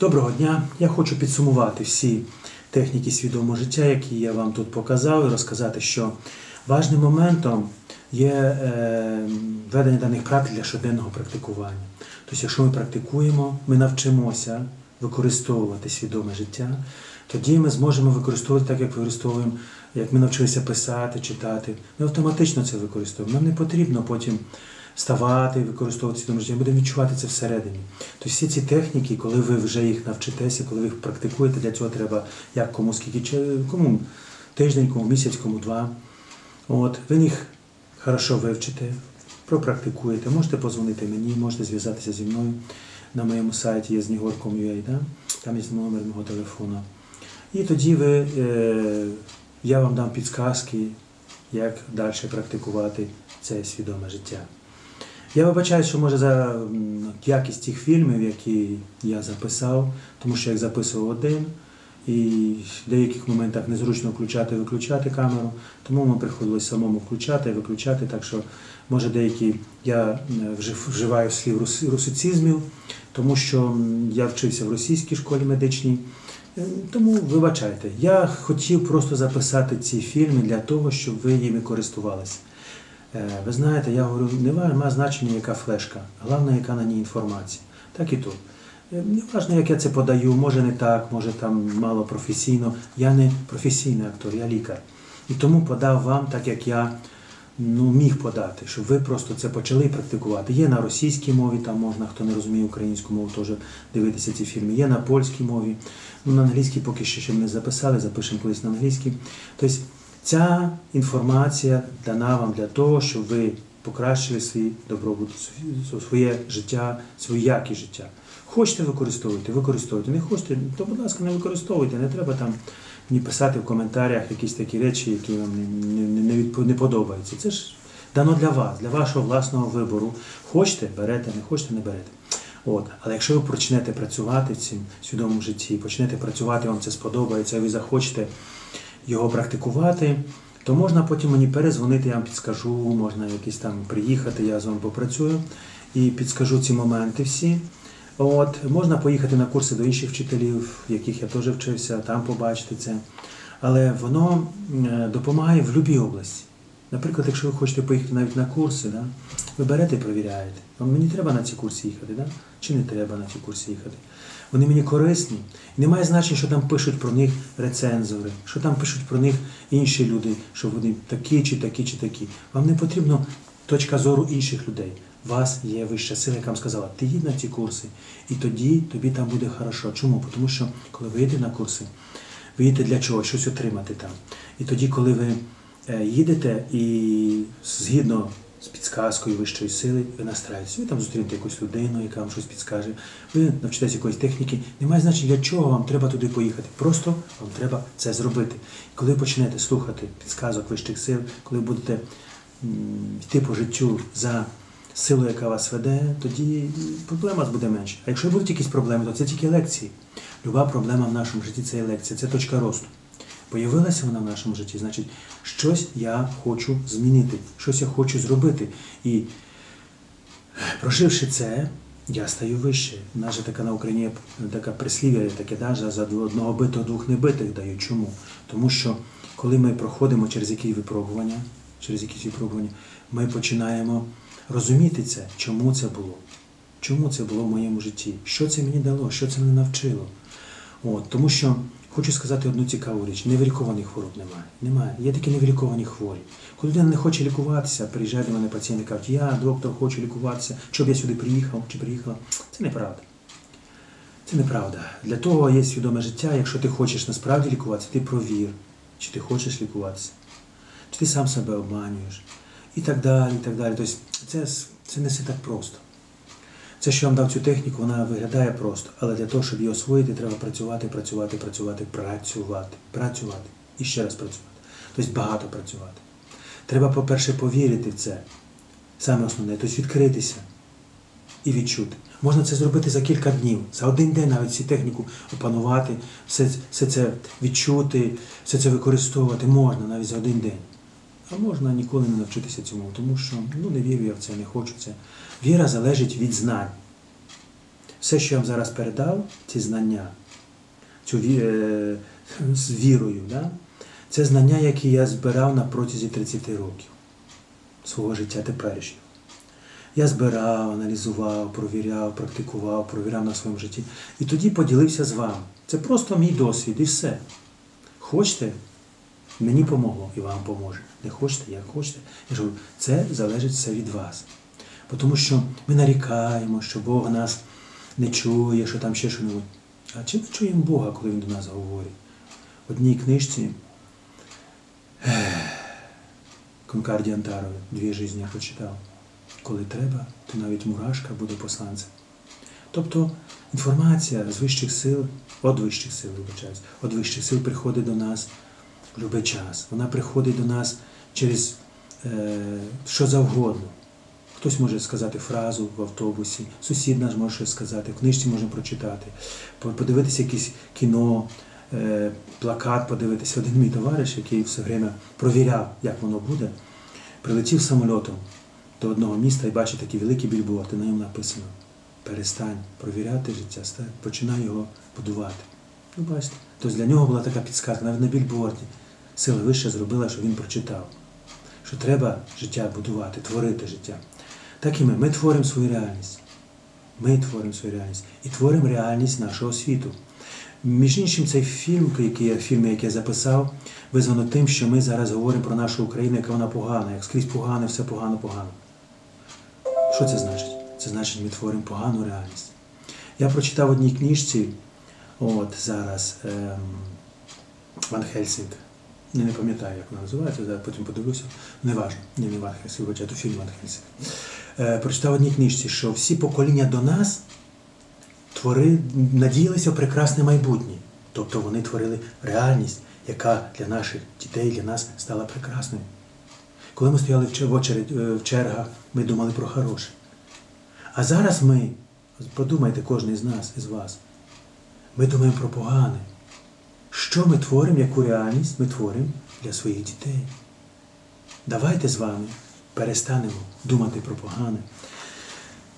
Доброго дня! Я хочу підсумувати всі техніки свідомого життя, які я вам тут показав, і розказати, що важним моментом є е, ведення даних практик для щоденного практикування. Тобто, якщо ми практикуємо, ми навчимося використовувати свідоме життя, тоді ми зможемо використовувати так, як використовуємо, як ми навчилися писати, читати. Ми автоматично це використовуємо. Нам не потрібно потім вставати, використовувати свідоме життя, ми будемо відчувати це всередині. Тобто всі ці техніки, коли ви вже їх навчитеся, коли ви їх практикуєте, для цього треба як кому скільки кому тиждень, кому місяць, кому два. От, ви їх хорошо вивчите, пропрактикуєте, можете позвонити мені, можете зв'язатися зі мною на моєму сайті є знігор.com.ua, да? там є номер мого телефону. І тоді ви, е, я вам дам підсказки, як далі практикувати це свідоме життя. Я вибачаю, що може за якість тих фільмів, які я записав, тому що я їх записував один, і в деяких моментах незручно включати і виключати камеру, тому ми приходилось самому включати і виключати. Так що, може, деякі я вживаю слів рус- русицизмів, тому що я вчився в російській школі медичній. Е, Тому вибачайте, я хотів просто записати ці фільми для того, щоб ви їми користувалися. Е, Ви знаєте, я говорю, немає має значення, яка флешка, головне, яка на ній інформація. Так і тут. Е, Не важливо, як я це подаю, може не так, може там мало професійно. Я не професійний актор, я лікар. І тому подав вам так, як я ну, міг подати, щоб ви просто це почали практикувати. Є на російській мові, там можна, хто не розуміє українську мову, теж дивитися ці фільми. Є на польській мові. Ну, на англійській поки що ще не записали, запишемо колись на англійській. Тобто ця інформація дана вам для того, щоб ви покращили свій добробут, своє життя, свою якість життя. Хочете використовуйте, використовуйте. Не хочете, то, будь ласка, не використовуйте. Не треба там мені писати в коментарях якісь такі речі, які вам не, не, не подобаються. Це ж дано для вас, для вашого власного вибору. Хочете, берете, не хочете, не берете. От. Але якщо ви почнете працювати в цім свідомому житті, почнете працювати, вам це сподобається, ви захочете його практикувати, то можна потім мені перезвонити, я вам підскажу, можна якийсь там приїхати, я з вами попрацюю і підскажу ці моменти всі. От, можна поїхати на курси до інших вчителів, яких я теж вчився, там побачити це. Але воно допомагає в будь-якій області. Наприклад, якщо ви хочете поїхати навіть на курси, да, ви берете і перевіряєте. Мені треба на ці курси їхати, да? чи не треба на ці курси їхати. Вони мені корисні. Немає значення, що там пишуть про них рецензори, що там пишуть про них інші люди, що вони такі, чи такі, чи такі. Вам не потрібно точка зору інших людей. У вас є вища сила, яка вам сказала, ти їдь на ці курси, і тоді тобі там буде хорошо. Чому? Тому що коли ви йдете на курси, ви їдете для чого? Щось отримати там. І тоді, коли ви е, їдете і згідно з підсказкою вищої сили, ви настраєтеся, ви там зустрінете якусь людину, яка вам щось підскаже, ви навчитесь якоїсь техніки. Немає значення, для чого вам треба туди поїхати. Просто вам треба це зробити. І коли ви почнете слухати підсказок вищих сил, коли будете м, йти по життю за силою, яка вас веде, тоді проблема буде менше. А якщо будуть якісь проблеми, то це тільки лекції. Люба проблема в нашому житті це є лекція, це точка росту. Появилася вона в нашому житті, значить, щось я хочу змінити, щось я хочу зробити. І проживши це, я стаю вище. Же така на Україні така прислів'я, таке да, за одного битого двох небитих дають. Чому? Тому що коли ми проходимо через якісь випробування, через якісь випробування, ми починаємо розуміти це, чому це було. Чому це було в моєму житті? Що це мені дало? Що це мене навчило? От, тому що хочу сказати одну цікаву річ: невилікованих хвороб немає. Немає. Є такі невиліковані хворі. Коли людина не хоче лікуватися, приїжджає до мене пацієнт і кажуть, я доктор, хочу лікуватися, щоб я сюди приїхав чи приїхала. Це неправда. Це неправда. Для того є свідоме життя. Якщо ти хочеш насправді лікуватися, ти провір, чи ти хочеш лікуватися, чи ти сам себе обманюєш, і так далі. і так далі. Тобто це, це не все так просто. Це, що я вам дав цю техніку, вона виглядає просто, але для того, щоб її освоїти, треба працювати, працювати, працювати, працювати, працювати і ще раз працювати. Тобто багато працювати. Треба, по-перше, повірити в це. Саме основне, тобто відкритися і відчути. Можна це зробити за кілька днів, за один день навіть цю техніку опанувати, все, все це відчути, все це використовувати можна навіть за один день. А можна ніколи не навчитися цьому, тому що ну, не вірю я в це, не хочу це. Віра залежить від знань. Все, що я вам зараз передав, ці знання, цю е, з вірою, да? це знання, які я збирав на протязі 30 років свого життя теперішнього. Я збирав, аналізував, провіряв, практикував, провіряв на своєму житті. І тоді поділився з вами. Це просто мій досвід і все. Хочете, мені помогло і вам поможе. Не хочете, як хочете. Я говорю, це залежить все від вас. Тому що ми нарікаємо, що Бог нас не чує, що там ще щось. А чи ми чуємо Бога, коли Він до нас говорить? В одній книжці Конкарді Антарові, дві житті я прочитав. Коли треба, то навіть мурашка буде посланцем. Тобто інформація з вищих сил, від вищих сил, вибачаюсь, від вищих сил приходить до нас в будь-який час. Вона приходить до нас через е, що завгодно. Хтось може сказати фразу в автобусі, сусід наш може щось сказати, в книжці можемо прочитати, подивитися якесь кіно, е, плакат подивитися. Один мій товариш, який все время провіряв, як воно буде, прилетів самольотом до одного міста і бачить такі великі більборди, на ньому написано перестань провіряти життя, починай його будувати. Ну, бачите, тобто для нього була така підсказка, навіть на більборді. Сила вища зробила, що він прочитав, що треба життя будувати, творити життя. Так і ми. Ми творимо свою реальність. Ми творимо свою реальність і творимо реальність нашого світу. Між іншим, цей фільм, який я, фільм, який я записав, визвано тим, що ми зараз говоримо про нашу Україну, яка вона погана, як скрізь погано, все погано, погано. Що це значить? Це значить, ми творимо погану реальність. Я прочитав в одній книжці, от зараз ем, Ван Хельсінг. Не, не пам'ятаю, як вона називається, потім подивлюся. Неважно, не, не Ван Хельсінг, вибачте, то фільм Ван Хельсінг. Е, прочитав в одній книжці, що всі покоління до нас твори, надіялися прекрасне майбутнє. Тобто вони творили реальність, яка для наших дітей, для нас стала прекрасною. Коли ми стояли в очередь, е, в чергах, ми думали про хороше. А зараз ми, подумайте, кожен із нас, із вас, ми думаємо про погане. Що ми творимо, яку реальність ми творимо для своїх дітей? Давайте з вами перестанемо думати про погане.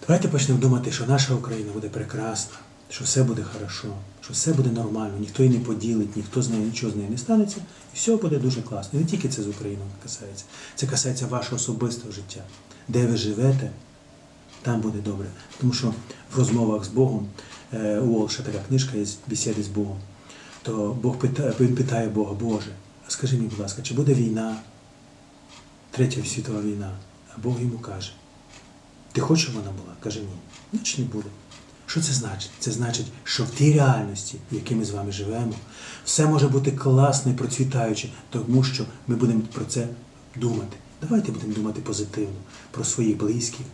Давайте почнемо думати, що наша Україна буде прекрасна, що все буде хорошо, що все буде нормально, ніхто її не поділить, ніхто з нею нічого з нею не станеться, і все буде дуже класно. І не тільки це з Україною касається, це касається вашого особистого життя. Де ви живете, там буде добре. Тому що в розмовах з Богом, е, у Олша така книжка є бесіди з Богом, то Бог питає, він питає Бога, Боже, скажи мені, будь ласка, чи буде війна, третя світова війна? А Бог йому каже, ти хочеш, вона була? Каже, ні. Значить не буде. Що це значить? Це значить, що в тій реальності, в якій ми з вами живемо, все може бути класно і процвітаюче, тому що ми будемо про це думати. Давайте будемо думати позитивно про своїх близьких,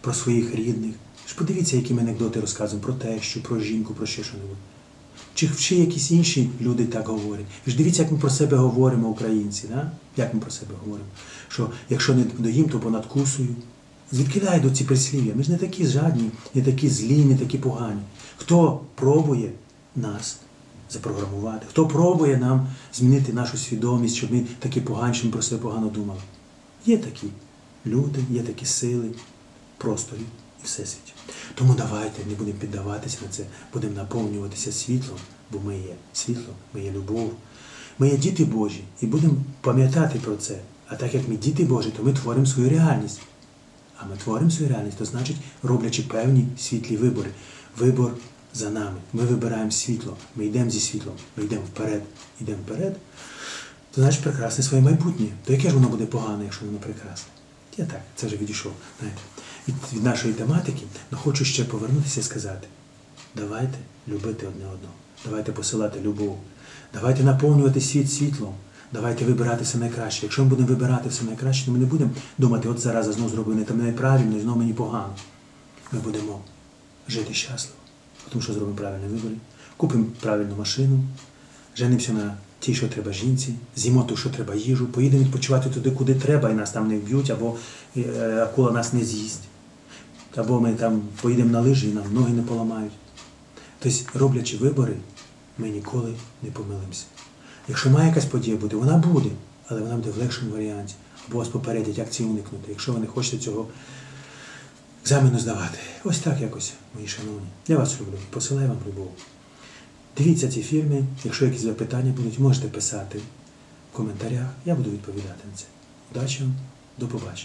про своїх рідних. Ж подивіться, які ми анекдоти розказуємо про тещу, про жінку, про ще що-небудь. Чи ще якісь інші люди так говорять? Ви ж дивіться, як ми про себе говоримо, українці, да? як ми про себе говоримо. Що якщо не доїм, то понад кусою. Звідки до ці прислів'я? Ми ж не такі жадні, не такі злі, не такі погані. Хто пробує нас запрограмувати? Хто пробує нам змінити нашу свідомість, щоб ми такі погані, щоб ми про себе погано думали? Є такі люди, є такі сили просторі всесвіті. Тому давайте не будемо піддаватися на це, будемо наповнюватися світлом, бо ми є світло, ми є любов. Ми є діти Божі і будемо пам'ятати про це. А так як ми діти Божі, то ми творимо свою реальність. А ми творимо свою реальність, то значить, роблячи певні світлі вибори. Вибор за нами. Ми вибираємо світло, ми йдемо зі світлом, ми йдемо вперед, йдемо вперед, то значить прекрасне своє майбутнє. То яке ж воно буде погане, якщо воно прекрасне? Я так, це вже відійшов знаєте, від, від нашої тематики, але хочу ще повернутися і сказати: давайте любити одне одного, давайте посилати любов, давайте наповнювати світ світлом. Давайте вибирати все найкраще. Якщо ми будемо вибирати все найкраще, то ми не будемо думати, от зараз знову зроблю не там неправильно і знову мені погано. Ми будемо жити щасливо, тому що зробимо правильні вибори, купимо правильну машину, женимося на тій, що треба жінці, з'їмо ту, що треба їжу, поїдемо відпочивати туди, куди треба, і нас там не вб'ють, або е, акула нас не з'їсть. Або ми там поїдемо на лижі і нам ноги не поламають. Тобто, роблячи вибори, ми ніколи не помилимося. Якщо має якась подія бути, вона буде, але вона буде в легшому варіанті. Або вас попередять, як це уникнути. Якщо ви не хочете цього екзамену здавати. Ось так якось, мої шановні. Я вас люблю, посилаю вам любов. Дивіться ці фільми. Якщо якісь запитання будуть, можете писати в коментарях. Я буду відповідати на це. Удачі вам, до побачення.